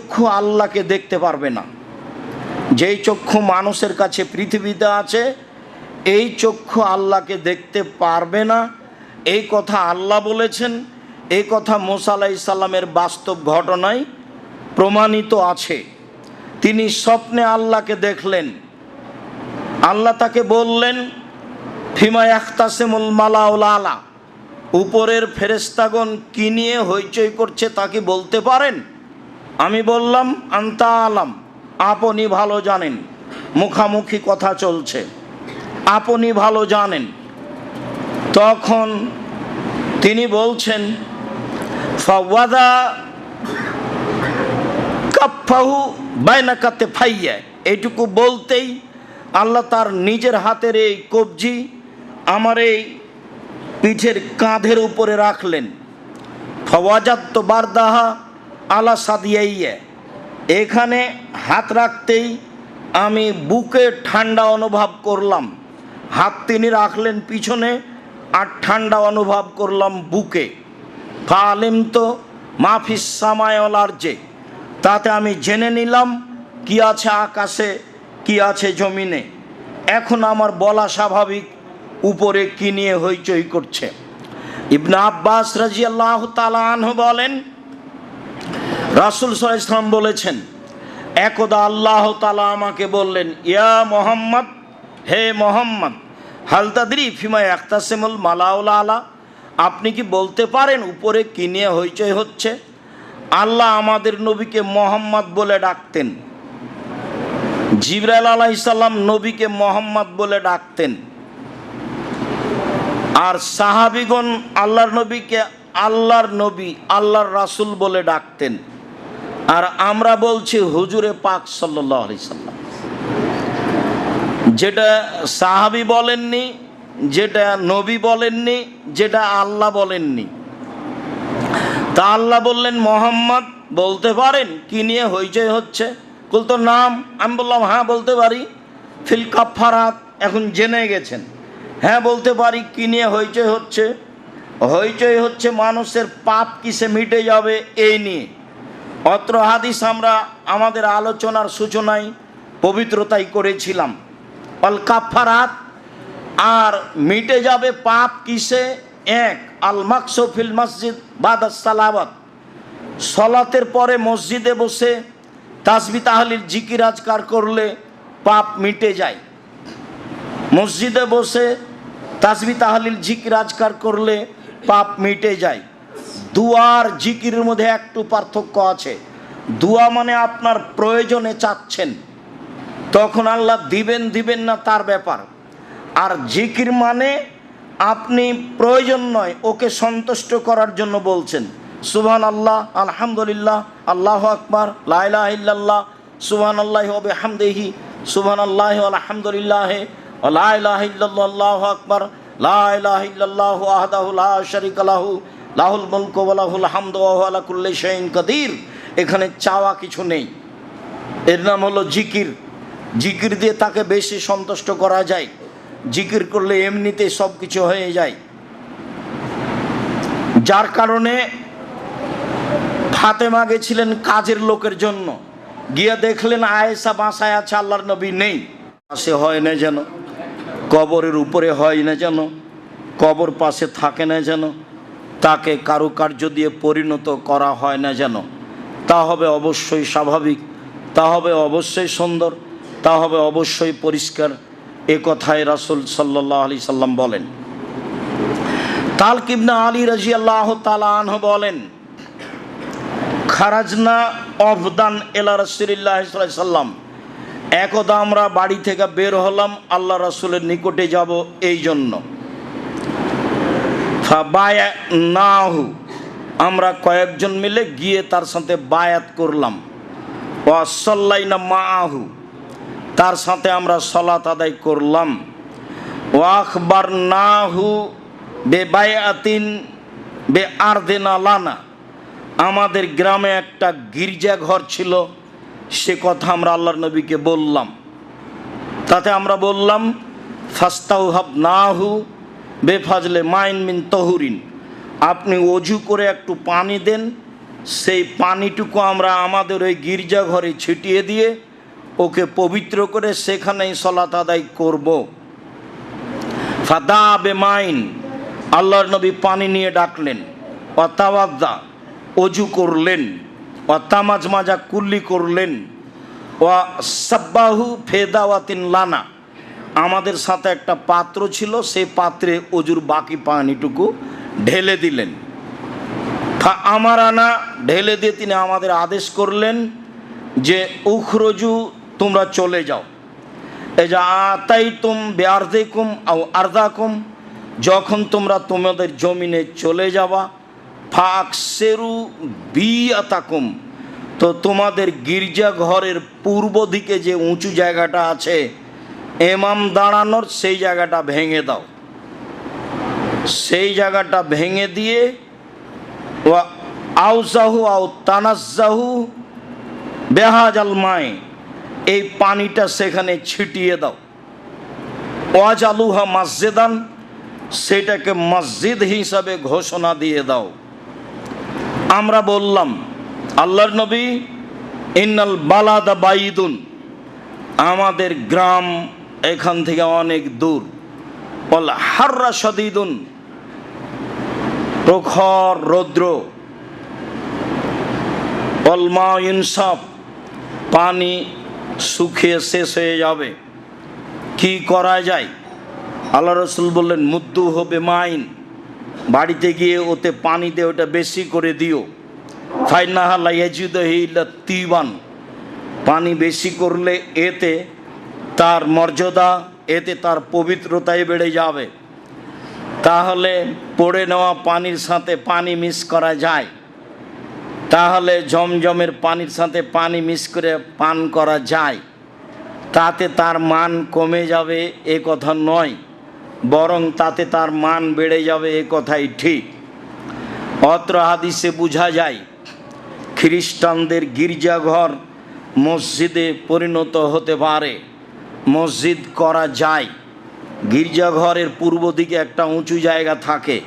চক্ষু আল্লাহকে দেখতে পারবে না। যেই চক্ষু মানুষের কাছে পৃথিবীতে আছে, এই চক্ষু আল্লাহকে দেখতে পারবে না। এই কথা আল্লাহ বলেছেন, এই কথা মোসা ইসাল্লামের বাস্তব ঘটনায় প্রমাণিত আছে। তিনি স্বপ্নে আল্লাহকে দেখলেন। আল্লাহ তাকে বললেন, ফিমা আখতাসেমুল মালাউল আলা। উপরের ফেরেস্তাগণ কি নিয়ে হইচই করছে তাকে বলতে পারেন? আমি বললাম, আন্তা আলাম, আপনি ভালো জানেন, মুখামুখি কথা চলছে। আপনি ভালো জানেন। তখন তিনি বলছেন, ফাওয়াদা কাপ্পাহু বাইনাকাতে ফাইয়া এইটুকু বলতেই আল্লাহ তার নিজের হাতের এই কবজি আমার এই পিঠের কাঁধের উপরে রাখলেন। ফওয়াজাত বারদাহা আলা সাদিয়াইয়া এখানে হাত রাখতেই আমি বুকে ঠান্ডা অনুভব করলাম। হাত তিনি রাখলেন পিছনে আর ঠান্ডা অনুভব করলাম বুকে। ফালিম তো মাফিস সামায়লার যে তাতে আমি জেনে নিলাম, কি আছে আকাশে, কি আছে জমিনে। এখন আমার বলা স্বাভাবিক, উপরে কি নিয়ে হইচই করছে। ইবনা আব্বাস রাজি আল্লাহ তালাহ বলেন রাসুল সাল ইসলাম বলেছেন, একদা আল্লাহ তালা আমাকে বললেন, ইয়া মোহাম্মদ, হে মোহাম্মদ হালতাদি ফিমা একতাসেমুল মালাউলা আলা? আপনি কি বলতে পারেন উপরে কি নিয়ে হইচই হচ্ছে? আল্লাহ আমাদের নবীকে মোহাম্মদ বলে ডাকতেন। জিবরাইল আলাইসাল্লাম নবীকে মোহাম্মদ বলে ডাকতেন। আর সাহাবিগণ আল্লাহর নবীকে আল্লাহর নবী, আল্লাহর রাসুল বলে ডাকতেন। আর আমরা বলছি হুজুরে পাক সাল্লাহ সাল্লাম। যেটা সাহাবি বলেননি, যেটা নবী বলেননি, যেটা আল্লাহ বলেননি। তা আল্লাহ বললেন, মোহাম্মদ, বলতে পারেন কি নিয়ে হইচই হচ্ছে? কুল তো নাম। আমি বললাম হ্যাঁ বলতে পারি। ফিল কাফারাত এখন জেনে গেছেন। হ্যাঁ বলতে পারি কি নিয়ে হইচই হচ্ছে? হইচই হচ্ছে মানুষের পাপ কিসে মিটে যাবে এই নিয়ে। অত্র হাদিস আমরা আমাদের আলোচনার সূচনায় পবিত্রতাই করেছিলাম। অল কাফারাত আর মিটে যাবে পাপ কিসে? এক, আল মাকসফিল মসজিদ বাদাস সালাবত সলাতের পরে মসজিদে বসে তাসবি তাহলির জিকির আজকার করলে পাপ মিটে যায়। মসজিদে বসে তাসবি তাহলিল জিকির আজকার করলে পাপ মিটে যায়। দুয়ার জিকিরের মধ্যে একটু পার্থক্য আছে। দুয়া মানে আপনার প্রয়োজনে চাচ্ছেন। তখন আল্লাহ দিবেন দিবেন না তার ব্যাপার। আর জিকির মানে আপনি প্রয়োজন নয়, ওকে সন্তুষ্ট করার জন্য বলছেন। সুবহান আল্লাহ আলহামদুলিল্লাহ, আল্লাহ আকবার লাইলাহ ইল্লাল্লাহ সুবহান আল্লাহ হামদেহি সুবহান আল্লাহ আলহামদুলিল্লাহ আল্লাহ আকবার ইল্লাল্লাহ আহদাহু লা শারিকা লাহু লাহুল মুলক ওয়া লাহুল হামদু ওয়া হুয়া আলা কুল্লি শাইইন কাদির। এখানে চাওয়া কিছু নেই। এর নাম হলো জিকির। জিকির দিয়ে তাকে বেশি সন্তুষ্ট করা যায়। জিকির করলে এমনিতে সব কিছু হয়ে যায়। যার কারণে ফাতেমা গেছিলেন কাজের লোকের জন্য। গিয়ে দেখলেন আয়েসা বাসায় আছে, আল্লাহর নবী নেই। পাশে হয় না যেন। কবরের উপরে হয় না যেন। কবর পাশে থাকে না যেন। তাকে কারুকার্য দিয়ে পরিণত করা হয় না যেন। তা হবে অবশ্যই স্বাভাবিক, তা হবে অবশ্যই সুন্দর, তা হবে অবশ্যই পরিষ্কার, এ কথায় রাসুল সাল্লাহ আলি সাল্লাম বলেন। তালকিবনা আলী রাজি আল্লাহ তালাহ বলেন, খারাজনা অবদান এলা রসুলিল্লাহ সাল্লাম। একদা আমরা বাড়ি থেকে বের হলাম, আল্লাহ রাসুলের নিকটে যাব এই জন্য। নাহু আমরা কয়েকজন মিলে গিয়ে তার সাথে বায়াত করলাম। ওয়াসল্লাইনা মা আহু তার সাথে আমরা সলাত আদায় করলাম। ওয়াকবার নাহু বে বায়াতিন বে আর্দেনা লানা। আমাদের গ্রামে একটা গির্জা ঘর ছিল। সে কথা আমরা আল্লাহর নবীকে বললাম। তাতে আমরা বললাম ফাস্তাউ হাব নাহু বেফাজলে মাইন মিন তহুরিন। আপনি অজু করে একটু পানি দেন, সেই পানিটুকু আমরা আমাদের ওই গির্জাঘরে ছিটিয়ে দিয়ে ওকে পবিত্র করে সেখানেই সলাত আদায় করব। ফাদা বে মাইন, আল্লাহর নবী পানি নিয়ে ডাকলেন অতাওয়াদ্দা অজু করলেন অতামাজ মাজা কুল্লি করলেন ও সাব্বাহু ফেদাওয়াতিন লানা। আমাদের সাথে একটা পাত্র ছিল, সেই পাত্রে অজুর বাকি পানিটুকু ঢেলে দিলেন। ফা আমার আনা ঢেলে দিয়ে তিনি আমাদের আদেশ করলেন যে, উখরজু, তোমরা চলে যাও। এই যে আতাই তুম বেআর্দেকুম আও আর্দাকুম, যখন তোমরা তোমাদের জমিনে চলে যাবা ফাক সেরু বি আতাকুম তো তোমাদের গির্জা ঘরের পূর্ব দিকে যে উঁচু জায়গাটা আছে এমাম দাঁড়ানোর সেই জায়গাটা ভেঙে দাও। সেই জায়গাটা ভেঙে দিয়ে ও আউজাহু আউ তানাজাহু বেহাজ আল মায়, এই পানিটা সেখানে ছিটিয়ে দাও। ওয়াজ আলুহা মসজিদান, সেটাকে মসজিদ হিসাবে ঘোষণা দিয়ে দাও। আমরা বললাম, আল্লাহর নবী, ইন্নাল বালাদা বাইদুন, আমাদের গ্রাম এখান থেকে অনেক দূর। বল, হাররা সদিদুন প্রখর রৌদ্র। অলমা ইনসাফ। পানি শুকিয়ে শেষ হয়ে যাবে। কি করা যায়? আল্লাহ রসুল বললেন, মুদ্দু হবে মাইন। বাড়িতে গিয়ে ওতে পানি দিয়ে ওটা বেশি করে দিও। ফাইনাহাল্লা ইয়াজিদহিল্লা তিবান পানি বেশি করলে এতে তার মর্যাদা, এতে তার পবিত্রতাই বেড়ে যাবে। তাহলে পড়ে নেওয়া পানির সাথে পানি মিস করা যায়। তাহলে জমজমের পানির সাথে পানি মিস করে পান করা যায়। তাতে তার মান কমে যাবে এ কথা নয়, বরং তাতে তার মান বেড়ে যাবে এ কথাই ঠিক। অত্র হাদিসে বোঝা যায়, খ্রিস্টানদের গির্জাঘর মসজিদে পরিণত হতে পারে। মসজিদ করা যায়। গির্জাঘরের পূর্ব দিকে একটা উঁচু জায়গা থাকে,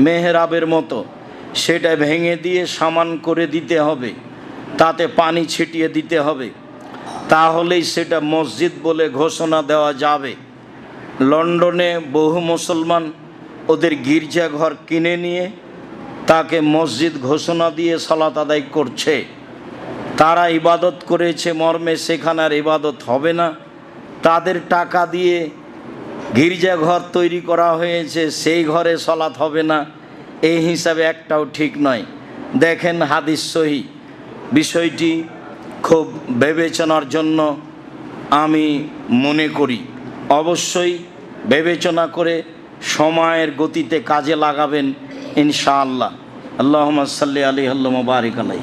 মেহরাবের মতো। সেটা ভেঙে দিয়ে সামান করে দিতে হবে, তাতে পানি ছিটিয়ে দিতে হবে। তাহলেই সেটা মসজিদ বলে ঘোষণা দেওয়া যাবে। লন্ডনে বহু মুসলমান ওদের গির্জাঘর কিনে নিয়ে তাকে মসজিদ ঘোষণা দিয়ে সালাত আদায় করছে। তারা ইবাদত করেছে, মর্মে সেখানে আর ইবাদত হবে না। তাদের টাকা দিয়ে গির্জাঘর তৈরি করা হয়েছে, সেই ঘরে সলাৎ হবে না। এই হিসাবে একটাও ঠিক নয়। দেখেন হাদিস সহি। বিষয়টি খুব বিবেচনার জন্য আমি মনে করি। অবশ্যই বিবেচনা করে সময়ের গতিতে কাজে লাগাবেন ইনশাআল্লাহ। আল্লাহ সাল্লি আলী আল্লাহ মুবারিক আলাই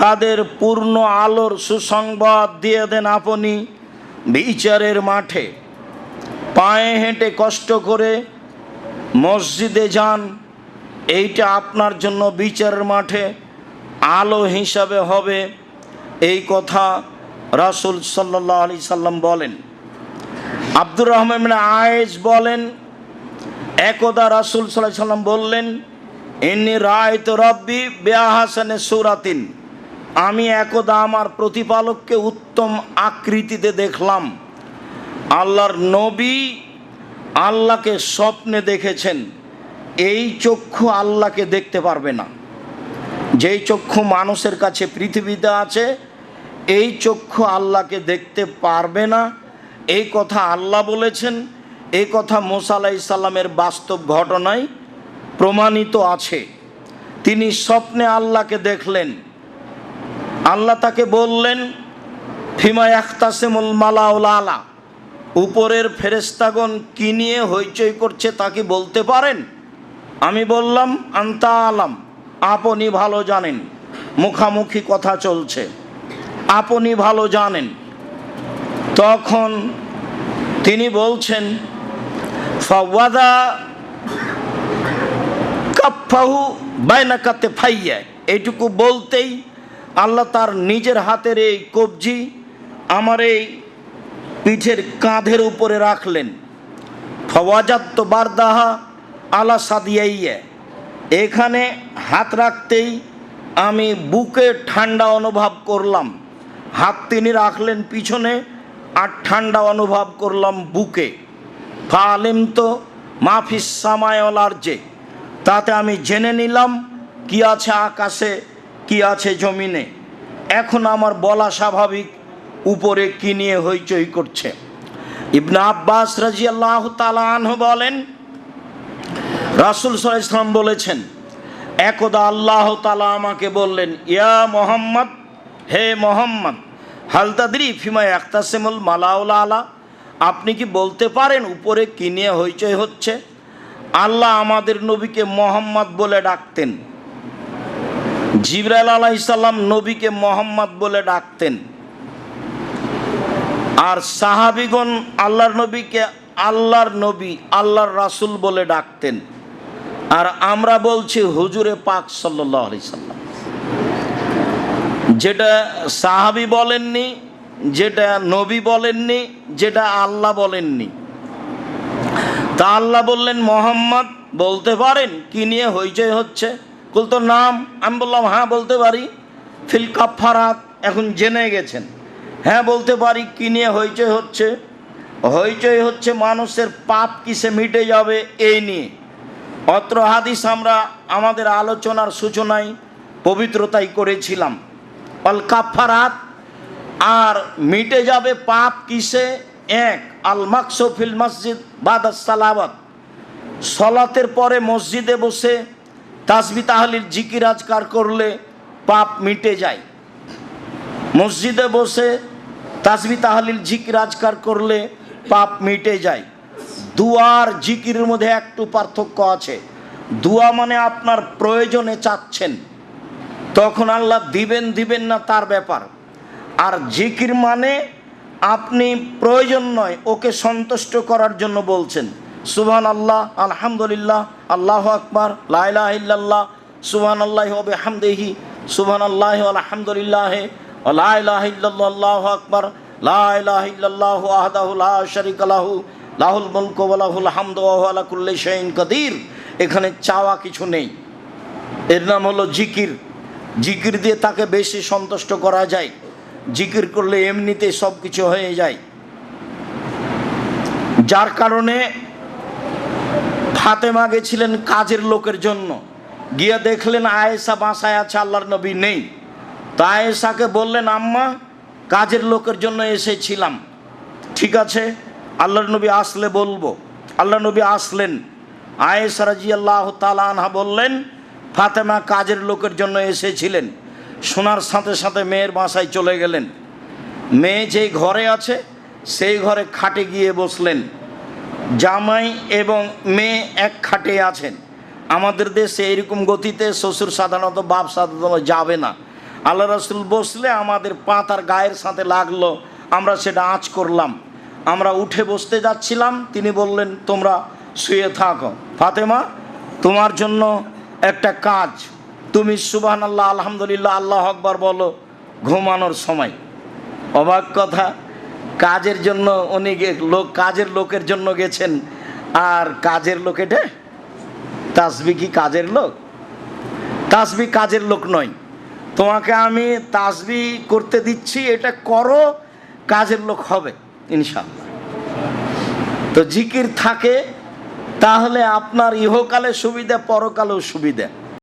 তাদের পূর্ণ আলোর সুসংবাদ দিয়ে দেন আপনি বিচারের মাঠে। পায়ে হেঁটে কষ্ট করে মসজিদে যান, এইটা আপনার জন্য বিচারের মাঠে আলো হিসাবে হবে। এই কথা রাসুল সাল্লাহ আলি সাল্লাম বলেন। আব্দুর রহমান আয়েজ বলেন, একদা রাসুল সাল্লাহ সাল্লাম বললেন, ইন্নি রায় তো রব্বি বেয়াহাসানে সুরাতিন। আমি একদা আমার প্রতিপালককে উত্তম আকৃতিতে দেখলাম। আল্লাহর নবী আল্লাহকে স্বপ্নে দেখেছেন। এই চক্ষু আল্লাহকে দেখতে পারবে না। যেই চক্ষু মানুষের কাছে পৃথিবীতে আছে, এই চক্ষু আল্লাহকে দেখতে পারবে না। এই কথা আল্লাহ বলেছেন। এই কথা মোসা আলাহ ইসাল্লামের বাস্তব ঘটনায় প্রমাণিত আছে। তিনি স্বপ্নে আল্লাহকে দেখলেন। আল্লাহ তাকে বললেন, ফিমা আলা উপরের ফেরেস্তাগণ কি নিয়ে হইচই করছে তা কি বলতে পারেন? আমি বললাম, আন্তা আলাম, আপনি ভালো জানেন, মুখামুখি কথা চলছে, আপনি ভালো জানেন। তখন তিনি বলছেন, ফাওয়াদা কাপ্পাহু বাইনা কাতে ফাইয়া এইটুকু বলতেই আল্লাহ তার নিজের হাতের এই কবজি আমার এই পিঠের কাঁধের উপরে রাখলেন। ফওয়াজাত বারদাহা আলা সাদিয়াইয়া। এখানে হাত রাখতেই আমি বুকে ঠান্ডা অনুভব করলাম। হাত তিনি রাখলেন পিছনে আর ঠান্ডা অনুভব করলাম বুকে। ফালেম তো মাফিস সামায়লার যে তাতে আমি জেনে নিলাম কি আছে আকাশে কি আছে জমিনে? এখন আমার বলা স্বাভাবিক, উপরে কি নিয়ে হইচই করছে? ইবনা আব্বাস রাজি আল্লাহ তালাহ বলেন, রাসুল সাল ইসলাম বলেছেন, একদা আল্লাহ তালা আমাকে বললেন, ইয়া মোহাম্মদ, হে মোহাম্মদ হালতাদ্রি ফিমা একতাসেমুল মালাউল আলা? আপনি কি বলতে পারেন উপরে কি নিয়ে হইচই হচ্ছে? আল্লাহ আমাদের নবীকে মোহাম্মদ বলে ডাকতেন। জিবরাইল আলাইসাল্লাম নবীকে মোহাম্মদ বলে ডাকতেন। আর সাহাবিগণ আল্লাহর নবীকে আল্লাহর নবী, আল্লাহর রাসুল বলে ডাকতেন। আর আমরা বলছি হুজুরে পাক সাল্লাহ সাল্লাম। যেটা সাহাবি বলেননি, যেটা নবী বলেননি, যেটা আল্লাহ বলেননি। তা আল্লাহ বললেন, মোহাম্মদ, বলতে পারেন কি নিয়ে হইচই হচ্ছে? কুল তো নাম, আমি বললাম হ্যাঁ বলতে পারি। ফিল কাফারাত এখন জেনে গেছেন। হ্যাঁ বলতে পারি, কী নিয়ে হইচই হচ্ছে? হইচই হচ্ছে মানুষের পাপ কিসে মিটে যাবে, এই নিয়ে। অত্র হাদিস আমরা আমাদের আলোচনার সূচনায় পবিত্রতাই করেছিলাম। অল কাফারাত আর মিটে যাবে পাপ কিসে? এক, আল মাকসফিল মসজিদ বাদাস সালাবাত সলাতের পরে মসজিদে বসে তাসবি তাহলির জিকির আজকার করলে পাপ মিটে যায়। মসজিদে বসে তাসবি তাহলিল জিকির আজকার করলে পাপ মিটে যায়। দুয়ার জিকিরের মধ্যে একটু পার্থক্য আছে। দুয়া মানে আপনার প্রয়োজনে চাচ্ছেন। তখন আল্লাহ দিবেন দিবেন না তার ব্যাপার। আর জিকির মানে আপনি প্রয়োজন নয়, ওকে সন্তুষ্ট করার জন্য বলছেন। সুবহান আল্লাহ আলহামদুলিল্লাহ আল্লাহ আকবার লাইলাহ ইল্লাল্লাহ সুবহান আল্লাহ হবে হামদেহি সুবহান আল্লাহ আলহামদুলিল্লাহ আল্লাহ আকবার লাইলাহ লা লাহুল মুলকু এখানে চাওয়া কিছু নেই। এর নাম হলো জিকির। জিকির দিয়ে তাকে বেশি সন্তুষ্ট করা যায়। জিকির করলে এমনিতে সব কিছু হয়ে যায়। যার কারণে ফাতেমা গেছিলেন কাজের লোকের জন্য। গিয়ে দেখলেন আয়েশা বাসায় আছে, আল্লাহর নবী নেই। তা আয়েশাকে বললেন, আম্মা, কাজের লোকের জন্য এসেছিলাম। ঠিক আছে, আল্লাহর নবী আসলে বলব। আল্লাহ নবী আসলেন। আয়েশা রাজি আল্লাহ আনহা বললেন, ফাতেমা কাজের লোকের জন্য এসেছিলেন। শোনার সাথে সাথে মেয়ের বাসায় চলে গেলেন। মেয়ে যেই ঘরে আছে, সেই ঘরে খাটে গিয়ে বসলেন। জামাই এবং মেয়ে এক খাটে আছেন। আমাদের দেশে এরকম গতিতে শ্বশুর সাধারণত বাপ সাধারণত যাবে না। আল্লাহ রসুল বসলে আমাদের পা তার গায়ের সাথে লাগল, আমরা সেটা আঁচ করলাম। আমরা উঠে বসতে যাচ্ছিলাম, তিনি বললেন, তোমরা শুয়ে থাকো। ফাতেমা, তোমার জন্য একটা কাজ। তুমি সুবাহ আল্লাহ আলহামদুলিল্লাহ, আল্লাহ আকবর বলো, ঘুমানোর সময়। অবাক কথা কাজের জন্য উনি লোক কাজের লোকের জন্য গেছেন। আর কাজের লোক এটা? তাসবি কি কাজের লোক? তাসবি কাজের লোক নয়। তোমাকে আমি তাসবি করতে দিচ্ছি, এটা করো, কাজের লোক হবে ইনশাল্লাহ তো জিকির থাকে, তাহলে আপনার ইহকালে সুবিধা, পরকালেও সুবিধা।